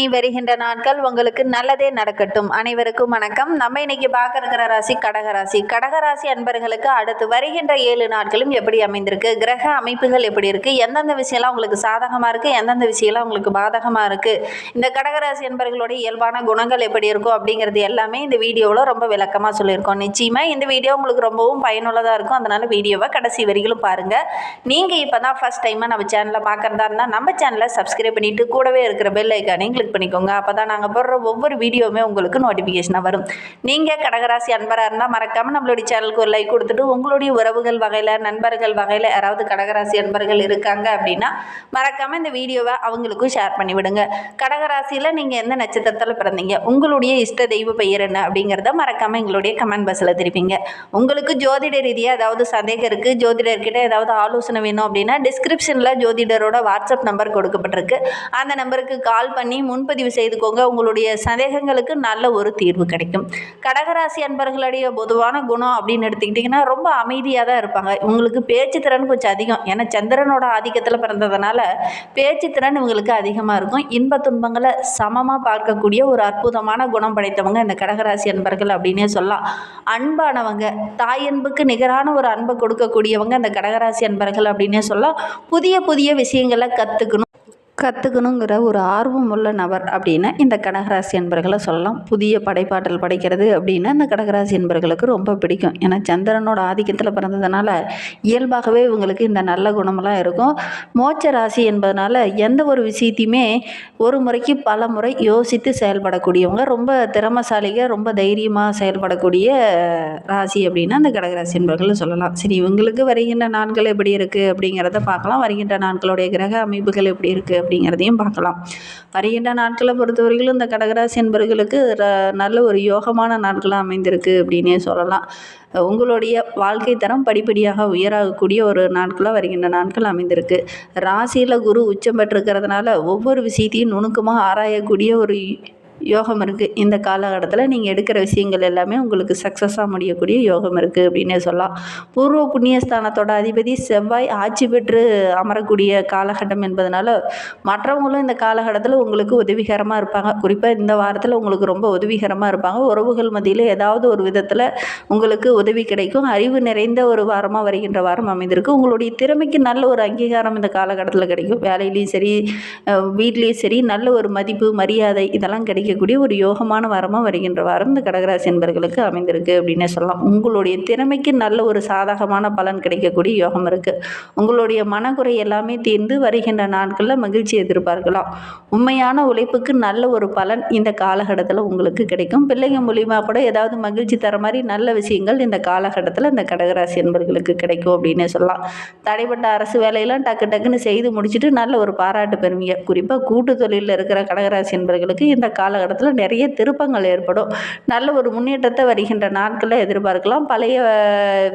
நீ வருகின்ற நாட்கள் உங்களுக்கு நல்லதே நடக்கட்டும். அனைவருக்கும் வணக்கம். நம்ம இன்னைக்கு பார்க்க இருக்கிற ராசி கடகராசி. கடகராசி அன்பர்களுக்கு அடுத்து வருகின்ற ஏழு நாட்களும் எப்படி அமைந்திருக்கு? கிரக அமைப்புகள் எப்படி இருக்கு? எந்தெந்த விஷயம்லாம் உங்களுக்கு சாதகமாக இருக்கு? எந்தெந்த விஷயம்லாம் உங்களுக்கு பாதகமாக இருக்கு? இந்த கடகராசி அன்பர்களுடைய இயல்பான குணங்கள் எப்படி இருக்கும் அப்படிங்கிறது எல்லாமே இந்த வீடியோவில் ரொம்ப விளக்கமாக சொல்லியிருக்கோம். நிச்சயமாக இந்த வீடியோ உங்களுக்கு ரொம்பவும் பயனுள்ளதாக இருக்கும். அதனால வீடியோவை கடைசி வரிகளும் பாருங்க. நீங்கள் இப்போ தான் ஃபஸ்ட் டைமாக நம்ம சேனலை பார்க்குறதா இருந்தால் நம்ம சேனலை சப்ஸ்கிரைப் பண்ணிட்டு கூடவே இருக்கிற பெல் ஐக்கானையும் கிளிக் பண்ணிக்கோங்க. அப்போ தான் நாங்கள் போடுற ஒவ்வொரு வீடியோவுமே உங்களுக்கு நோட்டிஃபிகேஷனாக வரும். நீங்கள் கடகராசி அன்பராக இருந்தால் மறக்காமல் நம்மளுடைய சேனலுக்கு ஒரு லைக் கொடுத்துட்டு உங்களுடைய உறவுகள் வகையில் நண்பர்கள் வகையில் யாராவது கடகராசி அன்பர்கள் இருக்காங்க அப்படின்னா மறக்காமல் இந்த வீடியோவை அவங்களுக்கும் ஷேர் பண்ணி விடுங்க. கடகராசியில் நீங்கள் எந்த நட்சத்திரத்தில் பிறந்தீங்க உங்களுடைய இஷ்ட தெய்வ பெயர் என்ன அப்படிங்கிறத மறக்காமல் எங்களுடைய கமெண்ட் பாக்ஸில் தெரிவிங்க. உங்களுக்கு ஜோதிட ரீதியாக ஏதாவது சந்தேகம் இருக்குது ஜோதிடர்கிட்ட ஏதாவது ஆலோசனை வேணும் அப்படின்னா டிஸ்கிரிப்ஷனில் ஜோதிடரோட வாட்ஸ்அப் நம்பர் கொடுக்கப்பட்டிருக்கு. அந்த நம்பருக்கு கால் பண்ணி முன் முன்பதிவு செய்துக்கோங்க. உங்களுடைய சந்தேகங்களுக்கு நல்ல ஒரு தீர்வு கிடைக்கும். கடகராசி அன்பர்களுடைய பொதுவான குணம் அப்படின்னு எடுத்துக்கிட்டிங்கன்னா ரொம்ப அமைதியாக தான் இருப்பாங்க. இவங்களுக்கு பேச்சு திறன் கொஞ்சம் அதிகம். ஏன்னா சந்திரனோட ஆதிக்கத்தில் பிறந்ததுனால பேச்சு திறன் இவங்களுக்கு அதிகமாக இருக்கும். இன்ப துன்பங்களை சமமாக பார்க்கக்கூடிய ஒரு அற்புதமான குணம் படைத்தவங்க இந்த கடகராசி அன்பர்கள் அப்படின்னே சொல்லலாம். அன்பானவங்க தாயன்புக்கு நிகரான ஒரு அன்பை கொடுக்கக்கூடியவங்க இந்த கடகராசி அன்பர்கள் அப்படின்னே சொல்லலாம். புதிய புதிய விஷயங்களை கற்றுக்கணும் கற்றுக்கணுங்கிற ஒரு ஆர்வம் உள்ள நபர் அப்படின்னா இந்த கடகராசி என்பர்களை சொல்லலாம். புதிய படைப்பாற்றல் படைக்கிறது அப்படின்னா இந்த கடகராசி என்பர்களுக்கு ரொம்ப பிடிக்கும். ஏன்னா சந்திரனோட ஆதிக்கத்தில் பிறந்ததுனால இயல்பாகவே இவங்களுக்கு இந்த நல்ல குணமெல்லாம் இருக்கும். மோட்ச ராசி என்பதனால எந்த ஒரு விஷயத்தையுமே ஒரு முறைக்கு பல முறை யோசித்து செயல்படக்கூடியவங்க ரொம்ப திறமசாலிக ரொம்ப தைரியமாக செயல்படக்கூடிய ராசி அப்படின்னா அந்த கடகராசி என்பர்கள் சொல்லலாம். சரி இவங்களுக்கு வருகின்ற நாட்கள் எப்படி இருக்குது அப்படிங்கிறத பார்க்கலாம். வருகின்ற நாட்களுடைய கிரக அமைப்புகள் எப்படி இருக்குது அப்படிங்கிறதையும் பார்க்கலாம். வருகின்ற நாட்களை பொறுத்தவரையிலும் இந்த கடகராசி என்பர்களுக்கு நல்ல ஒரு யோகமான நாட்களாக அமைந்திருக்கு அப்படின்னே சொல்லலாம். உங்களுடைய வாழ்க்கை தரம் படிப்படியாக உயராகக்கூடிய ஒரு நாட்களாக வருகின்ற நாட்கள் அமைந்திருக்கு. ராசியில் குரு உச்சம் பெற்றிருக்கிறதுனால ஒவ்வொரு விஷயத்தையும் நுணுக்கமாக ஆராயக்கூடிய ஒரு யோகம் இருக்குது இந்த காலகட்டத்தில் நீங்கள் எடுக்கிற விஷயங்கள் எல்லாமே உங்களுக்கு சக்ஸஸாக முடியக்கூடிய யோகம் இருக்குது அப்படின்னே சொல்லலாம். பூர்வ புண்ணியஸ்தானத்தோட அதிபதி செவ்வாய் ஆட்சி பெற்று அமரக்கூடிய காலகட்டம் என்பதனால மற்றவங்களும் இந்த காலகட்டத்தில் உங்களுக்கு உதவிகரமாக இருப்பாங்க. குறிப்பாக இந்த வாரத்தில் உங்களுக்கு ரொம்ப உதவிகரமாக இருப்பாங்க. உறவுகள் மத்தியில் ஏதாவது ஒரு விதத்தில் உங்களுக்கு உதவி கிடைக்கும். அறிவு நிறைந்த ஒரு வாரமாக வருகின்ற வாரம் அமைந்திருக்கு. உங்களுடைய திறமைக்கு நல்ல ஒரு அங்கீகாரம் இந்த காலகட்டத்தில் கிடைக்கும். வேலையிலையும் சரி வீட்லேயும் சரி நல்ல ஒரு மதிப்பு மரியாதை இதெல்லாம் கிடைக்கும். அளிக்கக்கூடிய ஒரு யோகமான வாரமாக வருகின்ற வாரம் இந்த கடகராசி என்பர்களுக்கு அமைந்திருக்கு அப்படின்னே சொல்லலாம். உங்களுடைய திறமைக்கு நல்ல ஒரு சாதகமான பலன் கிடைக்கக்கூடிய யோகம் இருக்குது உங்களுடைய மனக்குறை எல்லாமே தீர்ந்து வருகின்ற நாட்களில் மகிழ்ச்சி எதிர்பார்க்கலாம். உண்மையான உழைப்புக்கு நல்ல ஒரு பலன் இந்த காலகட்டத்தில் உங்களுக்கு கிடைக்கும். பிள்ளைங்க மூலியமாக கூட ஏதாவது மகிழ்ச்சி தர மாதிரி நல்ல விஷயங்கள் இந்த காலகட்டத்தில் இந்த கடகராசி என்பர்களுக்கு கிடைக்கும் அப்படின்னே சொல்லலாம். தடைப்பட்ட அரசு வேலையெல்லாம் டக்கு டக்குன்னு செய்து முடிச்சுட்டு நல்ல ஒரு பாராட்டு பெறுவீங்க. குறிப்பாக கூட்டு தொழிலில் இருக்கிற கடகராசி என்பர்களுக்கு இந்த காலகட்டத்தில் நிறைய திருப்பங்கள் ஏற்படும். நல்ல ஒரு முன்னேற்றத்தை வருகின்ற நாட்களில் எதிர்பார்க்கலாம். பழைய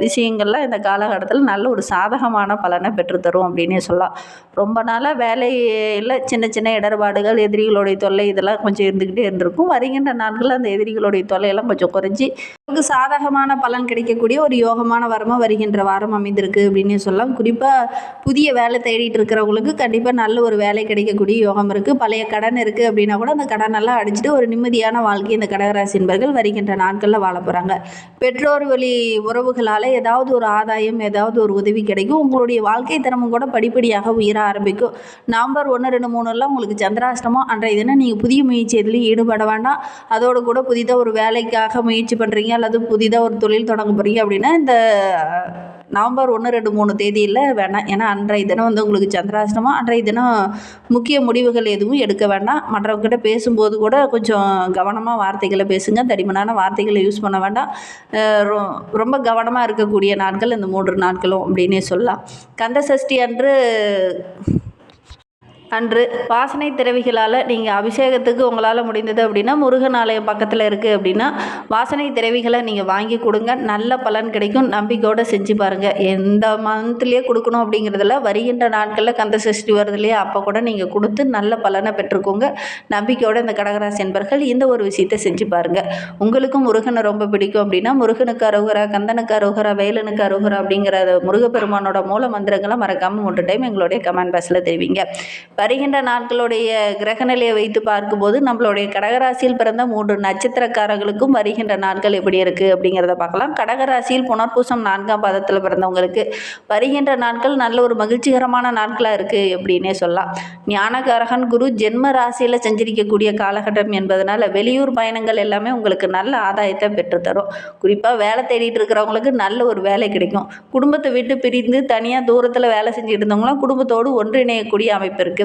விஷயங்கள்லாம் இந்த காலகட்டத்தில் நல்ல ஒரு சாதகமான பலனை பெற்றுத்தரும் அப்படின்னே சொல்லலாம். ரொம்ப நாளாக வேலையில் சின்ன சின்ன இடர்பாடுகள் எதிரிகளுடைய தொல்லை இதெல்லாம் கொஞ்சம் இருந்துக்கிட்டே இருந்திருக்கும். வருகின்ற நாட்களில் அந்த எதிரிகளுடைய தொல்லையெல்லாம் கொஞ்சம் குறைஞ்சி உங்களுக்கு சாதகமான பலன் கிடைக்கக்கூடிய ஒரு யோகமான வாரமாக வருகின்ற வாரம் அமைந்திருக்கு அப்படின்னு சொல்லலாம். குறிப்பாக புதிய வேலை தேடிட்டு இருக்கிறவங்களுக்கு கண்டிப்பாக நல்ல ஒரு வேலை கிடைக்கக்கூடிய யோகம் இருக்குது பழைய கடன் இருக்குது அப்படின்னா கூட அந்த கடனெல்லாம் அடிச்சுட்டு ஒரு நிம்மதியான வாழ்க்கை இந்த கடகராசி என்பர்கள் வருகின்ற நாட்களில் வாழ போகிறாங்க பெற்றோர் வழி உறவுகளால் ஏதாவது ஒரு ஆதாயம் ஏதாவது ஒரு உதவி கிடைக்கும். உங்களுடைய வாழ்க்கை தரமும் கூட படிப்படியாக உயர ஆரம்பிக்கும். நவம்பர் ஒன்று ரெண்டு மூணுலாம் உங்களுக்கு சந்திராஷ்டமம். அன்றைய தினம் நீங்கள் புதிய முயற்சி எதுலையும் ஈடுபட வேண்டாம். அதோடு கூட புதிதாக ஒரு வேலைக்காக முயற்சி பண்ணுறீங்க அல்லது புதிதாக ஒரு தொழில் தொடங்க போகிறீங்க அப்படின்னா இந்த நவம்பர் ஒன்று ரெண்டு மூணு தேதியில் வேணாம் ஏன்னா அன்றைய தினம் வந்து உங்களுக்கு சந்திராஷ்டமம். அன்றைய தினம் முக்கிய முடிவுகள் எதுவும் எடுக்க வேண்டாம். மற்றவங்ககிட்ட பேசும்போது கூட கொஞ்சம் கவனமாக வார்த்தைகளை பேசுங்க. தடிமனான வார்த்தைகளை யூஸ் பண்ண வேண்டாம். ரொ- ரொம்ப கவனமாக இருக்கக்கூடிய நாட்கள் இந்த மூன்று நாட்களும் அப்படின்னே சொல்லலாம். கந்த சஷ்டி அன்று அன்று வாசனை திரவிகளால் நீங்கள் அபிஷேகத்துக்கு உங்களால் முடிந்தது அப்படின்னா முருகன் ஆலயம் பக்கத்தில் இருக்குது அப்படின்னா வாசனை திரவிகளை நீங்கள் வாங்கி கொடுங்க. நல்ல பலன் கிடைக்கும். நம்பிக்கையோடு செஞ்சு பாருங்கள் எந்த மந்த்லேயே கொடுக்கணும் அப்படிங்கிறதுல வருகின்ற நாட்களில் கந்த சஷ்டி வருது இல்லையா? அப்போ கூட நீங்கள் கொடுத்து நல்ல பலனை பெற்றுக்கோங்க. நம்பிக்கையோட இந்த கடகராசி என்பர்கள் இந்த ஒரு விஷயத்தை செஞ்சு பாருங்கள் உங்களுக்கும் முருகனை ரொம்ப பிடிக்கும் அப்படின்னா முருகனுக்கு அரோகரா கந்தனுக்கு அருகரா வேலனுக்கு அருகரா அப்படிங்கிற முருகப்பெருமானோட மூல மந்திரங்களை மறக்காமல் மூன்று டைம் எங்களுடைய கமெண்ட் பாக்ஸில் தெரிவிங்க. வருகின்ற நாட்களுடைய கிரகநிலையை வைத்து பார்க்கும்போது நம்மளுடைய கடகராசியில் பிறந்த மூன்று நட்சத்திரக்காரர்களுக்கும் வருகின்ற நாட்கள் எப்படி இருக்குது அப்படிங்கிறத பார்க்கலாம். கடகராசியில் புனர்பூசம் நான்காம் பாதத்தில் பிறந்தவங்களுக்கு வருகின்ற நாட்கள் நல்ல ஒரு மகிழ்ச்சிகரமான நாட்களாக இருக்குது அப்படின்னே சொல்லலாம். ஞானகாரகன் குரு ஜென்ம ராசியில் செஞ்சிருக்கக்கூடிய காலகட்டம் என்பதனால் வெளியூர் பயணங்கள் எல்லாமே உங்களுக்கு நல்ல ஆதாயத்தை பெற்றுத்தரும். குறிப்பாக வேலை தேடிட்டு இருக்கிறவங்களுக்கு நல்ல ஒரு வேலை கிடைக்கும். குடும்பத்தை விட்டு பிரிந்து தனியாக தூரத்தில் வேலை செஞ்சுட்டு இருந்தவங்களாம் குடும்பத்தோடு ஒன்றிணையக்கூடிய அமைப்பு இருக்குது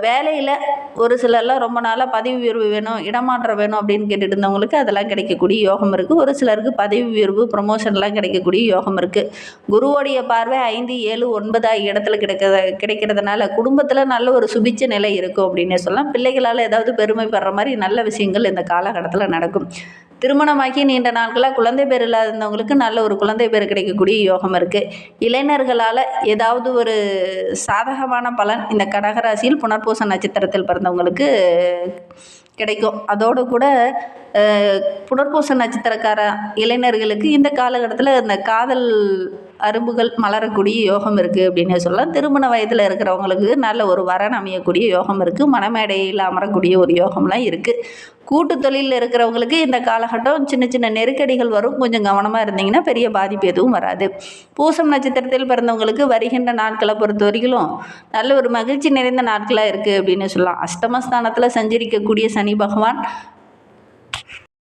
வேலையில் ஒரு சிலர்லாம் ரொம்ப நாளாக பதவி உயர்வு வேணும் இடமாற்றம் வேணும் அப்படின்னு கேட்டுட்டு இருந்தவங்களுக்கு அதெல்லாம் கிடைக்கக்கூடிய யோகம் இருக்குது ஒரு சிலருக்கு பதவி உயர்வு ப்ரமோஷன்லாம் கிடைக்கக்கூடிய யோகம் இருக்குது குருவோடைய பார்வை ஐந்து ஏழு ஒன்பது ஆகிய இடத்துல கிடைக்கிறத கிடைக்கிறதுனால குடும்பத்தில் நல்ல ஒரு சுபிச்ச நிலை இருக்கும் அப்படின்னே சொல்லலாம். பிள்ளைகளால் ஏதாவது பெருமைப்படுற மாதிரி நல்ல விஷயங்கள் இந்த காலகட்டத்தில் நடக்கும். திருமணமாகி நீண்ட நாட்களாக குழந்தை பேர் இல்லாதவங்களுக்கு நல்ல ஒரு குழந்தை பேர் கிடைக்கக்கூடிய யோகம் இருக்குது இளைஞர்களால் ஏதாவது ஒரு சாதகமான பலன் இந்த கடகராசியில் புனர்பூச நட்சத்திரத்தில் பிறந்தவங்களுக்கு கிடைக்கும். அதோடு கூட புனர்பூச நட்சத்திரக்கார இளைஞர்களுக்கு இந்த காலகட்டத்தில் இந்த காதல் அரும்புகள் மலரக்கூடிய யோகம் இருக்குது அப்படின்னு சொல்லலாம். திருமண வயதில் இருக்கிறவங்களுக்கு நல்ல ஒரு வரன் அமையக்கூடிய யோகம் இருக்குது மனமேடையில் அமரக்கூடிய ஒரு யோகம்லாம் இருக்குது கூட்டு தொழிலில் இருக்கிறவங்களுக்கு இந்த காலகட்டம் சின்ன சின்ன நெருக்கடிகள் வரும். கொஞ்சம் கவனமாக இருந்தீங்கன்னா பெரிய பாதிப்பு எதுவும் வராது. பூசம் நட்சத்திரத்தில் பிறந்தவங்களுக்கு வருகின்ற நாட்களை பொறுத்த வரைக்கும் நல்ல ஒரு மகிழ்ச்சி நிறைந்த நாட்களாக இருக்குது அப்படின்னு சொல்லலாம். அஷ்டமஸ்தானத்தில் சஞ்சரிக்கக்கூடிய சனி பகவான்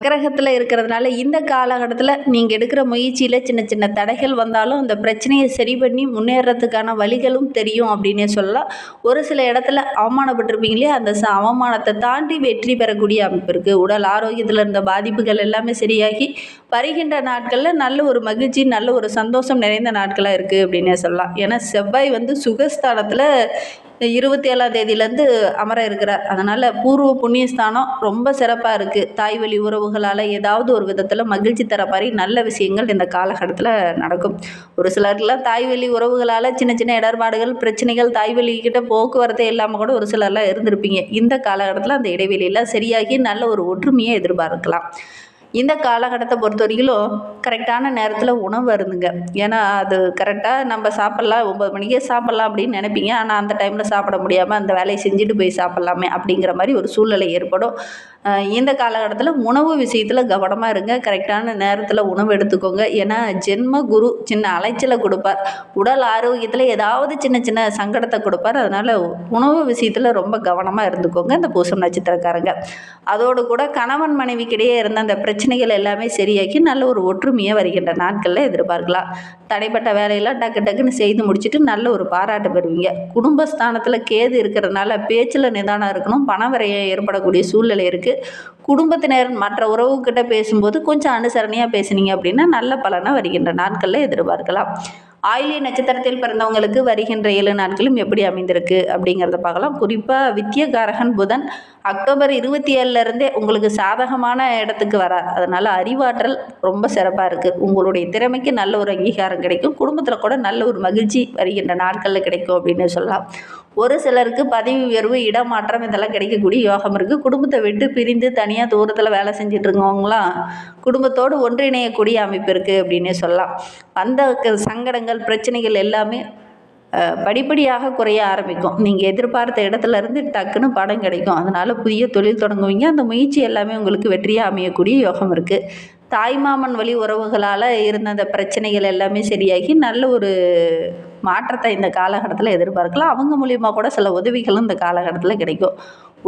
கிரகத்தில் இருக்கிறதுனால இந்த காலகட்டத்தில் நீங்கள் எடுக்கிற முயற்சியில் சின்ன சின்ன தடைகள் வந்தாலும் அந்த பிரச்சனையை சரி பண்ணி முன்னேறதுக்கான வழிகளும் தெரியும் அப்படின்னே சொல்லலாம். ஒரு சில இடத்துல அவமானப்பட்டிருப்பீங்களே அந்த ச அவமானத்தை தாண்டி வெற்றி பெறக்கூடிய அமைப்பு இருக்குது உடல் ஆரோக்கியத்தில் இருந்த பாதிப்புகள் எல்லாமே சரியாகி வருகின்ற நாட்களில் நல்ல ஒரு மகிழ்ச்சி நல்ல ஒரு சந்தோஷம் நிறைந்த நாட்களாக இருக்குது அப்படின்னே சொல்லலாம். ஏன்னா செவ்வாய் வந்து சுகஸ்தானத்தில் இருபத்தி ஏழாம் தேதியிலேருந்து அமர இருக்கிறார் அதனால் பூர்வ புண்ணியஸ்தானம் ரொம்ப சிறப்பாக இருக்குது தாய் வழி உறவுகளால் ஏதாவது ஒரு விதத்தில் மகிழ்ச்சி தர மாதிரி நல்ல விஷயங்கள் இந்த காலகட்டத்தில் நடக்கும். ஒரு சிலருக்குலாம் தாய் வழி உறவுகளால் சின்ன சின்ன இடர்பாடுகள் பிரச்சனைகள் தாய் வழிக்கிட்ட போக்குவரத்து இல்லாமல் கூட ஒரு சிலர்லாம் இருந்திருப்பீங்க. இந்த காலகட்டத்தில் அந்த இடைவெளியெல்லாம் சரியாகி நல்ல ஒரு ஒற்றுமையை எதிர்பார்க்கலாம். இந்த காலகட்டத்தை பொறுத்த வரைக்கும் கரெக்டான நேரத்தில் உணவு வருதுங்க ஏன்னா அது கரெக்டாக நம்ம சாப்பிட்லாம் ஒம்பது மணிக்கே சாப்பிட்லாம் அப்படின்னு நினைப்பீங்க. ஆனால் அந்த டைமில் சாப்பிட முடியாமல் அந்த வேலையை செஞ்சுட்டு போய் சாப்பிட்லாமே அப்படிங்கிற மாதிரி ஒரு சூழ்நிலை ஏற்படும். இந்த காலகட்டத்தில் உணவு விஷயத்தில் கவனமாக இருங்க. கரெக்டான நேரத்தில் உணவு எடுத்துக்கோங்க. ஏன்னா ஜென்ம குரு சின்ன அலைச்சலை கொடுப்பார். உடல் ஆரோக்கியத்தில் ஏதாவது சின்ன சின்ன சங்கடத்தை கொடுப்பார். அதனால் உணவு விஷயத்தில் ரொம்ப கவனமாக இருந்துக்கோங்க இந்த பூசம் நட்சத்திரக்காரங்க. அதோடு கூட கணவன் மனைவிக்கிடையே இருந்த அந்த பிரச்சனை பிரச்சனைகள் எல்லாமே சரியாக்கி நல்ல ஒரு ஒற்றுமையை வருகின்ற நாட்களில் எதிர்பார்க்கலாம் தடைப்பட்ட வேலையெல்லாம் டக்கு டக்குன்னு செய்து முடிச்சுட்டு நல்ல ஒரு பாராட்டு பெறுவீங்க. குடும்பஸ்தானத்தில் கேது இருக்கிறதுனால பேச்சில் நிதானம் இருக்கணும் பணவரையை ஏற்படக்கூடிய சூழ்நிலை இருக்குது குடும்பத்தினர் மற்ற உறவுகிட்ட பேசும்போது கொஞ்சம் அனுசரணையாக பேசுனீங்க அப்படின்னா நல்ல பலனை வருகின்ற நாட்களில் எதிர்பார்க்கலாம். ஆயிலிய நட்சத்திரத்தில் பிறந்தவங்களுக்கு வருகின்ற ஏழு நாட்களும் எப்படி அமைந்திருக்கு அப்படிங்கிறத பார்க்கலாம். குறிப்பாக வித்தியகாரகன் புதன் அக்டோபர் இருபத்தி ஏழுலேருந்தே உங்களுக்கு சாதகமான இடத்துக்கு வரார். அதனால் அறிவாற்றல் ரொம்ப சிறப்பாக இருக்குது உங்களுடைய திறமைக்கு நல்ல ஒரு அங்கீகாரம் கிடைக்கும். குடும்பத்தில் கூட நல்ல ஒரு மகிழ்ச்சி வருகின்ற நாட்களில் கிடைக்கும் அப்படின்னு சொல்லலாம். ஒரு சிலருக்கு பதவி உயர்வு இடமாற்றம் இதெல்லாம் கிடைக்கக்கூடிய யோகம் இருக்குது குடும்பத்தை விட்டு பிரிந்து தனியாக தூரத்தில் வேலை செஞ்சுட்டு இருக்கவங்களாம் குடும்பத்தோடு ஒன்றிணையக்கூடிய அமைப்பு இருக்குது அப்படின்னே சொல்லலாம். அந்த சங்கடங்கள் பிரச்சனைகள் எல்லாமே படிப்படியாக குறைய ஆரம்பிக்கும். நீங்கள் எதிர்பார்த்த இடத்துல இருந்து டக்குன்னு படம் கிடைக்கும். அதனால் புதிய தொழில் தொடங்குவீங்க. அந்த முயற்சி எல்லாமே உங்களுக்கு வெற்றியாக அமையக்கூடிய யோகம் இருக்குது தாய்மாமன் வழி உறவுகளால் இருந்த அந்த பிரச்சனைகள் எல்லாமே சரியாகி நல்ல ஒரு மாற்றத்தை இந்த காலகட்டத்தில் எதிர்பார்க்கலாம். அவங்க மூலியமாக கூட சில உதவிகளும் இந்த காலகட்டத்தில் கிடைக்கும்.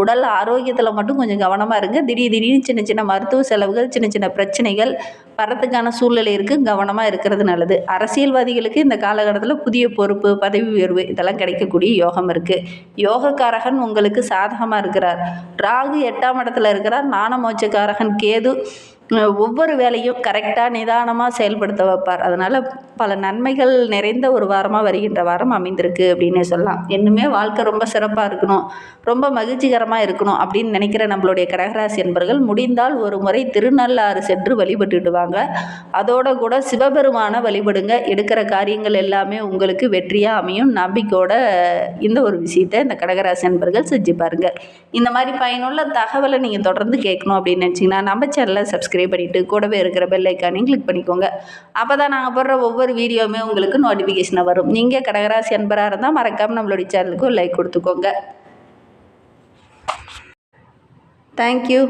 உடல் ஆரோக்கியத்தில் மட்டும் கொஞ்சம் கவனமாக இருங்க. திடீர் திடீர்னு சின்ன சின்ன மருத்துவ செலவுகள் சின்ன சின்ன பிரச்சனைகள் வரத்துக்கான சூழ்நிலை இருக்குது கவனமாக இருக்கிறது நல்லது. அரசியல்வாதிகளுக்கு இந்த காலகட்டத்தில் புதிய பொறுப்பு பதவி உயர்வு இதெல்லாம் கிடைக்கக்கூடிய யோகம் இருக்குது யோகக்காரகன் உங்களுக்கு சாதகமாக இருக்கிறார். ராகு எட்டாம் இடத்துல இருக்கிறார். நாணமோச்சக்காரகன் கேது ஒவ்வொரு வேலையும் கரெக்டாக நிதானமாக செயல்படுத்த வைப்பார். அதனால் பல நன்மைகள் நிறைந்த ஒரு வாரமாக வருகின்ற வாரம் அமைந்திருக்கு அப்படின்னு சொல்லலாம். இன்னுமே வாழ்க்கை ரொம்ப சிறப்பாக இருக்கணும். ரொம்ப மகிழ்ச்சிகரமாக இருக்கணும் அப்படின்னு நினைக்கிற நம்மளுடைய கடகராசி என்பர்கள் முடிந்தால் ஒரு முறை திருநள்ளாறு சென்று வழிபட்டுட்டு வாங்க அதோட கூட சிவபெருமானை வழிபடுங்க. எடுக்கிற காரியங்கள் எல்லாமே உங்களுக்கு வெற்றியாக அமையும். நம்பிக்கையோட இந்த ஒரு விஷயத்தை இந்த கடகராசி என்பர்கள் செஞ்சு பாருங்கள் இந்த மாதிரி பயனுள்ள தகவலை நீங்கள் தொடர்ந்து கேட்கணும் அப்படின்னு நினச்சிங்கன்னா நம்ம சேனலை சப்ஸ்கிரைப் சப்ஸ்கிரைப் பண்ணிவிட்டு கூடவே இருக்கிற பெல் ஐக்கானையும் கிளிக் பண்ணிக்கோங்க. அப்போ தான் நாங்கள் போடுற ஒவ்வொரு வீடியோவுமே உங்களுக்கு நோட்டிஃபிகேஷனாக வரும். நீங்கள் கடகராசி அன்பராக இருந்தால் மறக்காமல் நம்மளுடைய சேனலுக்கு லைக் கொடுத்துக்கோங்க. தேங்க்யூ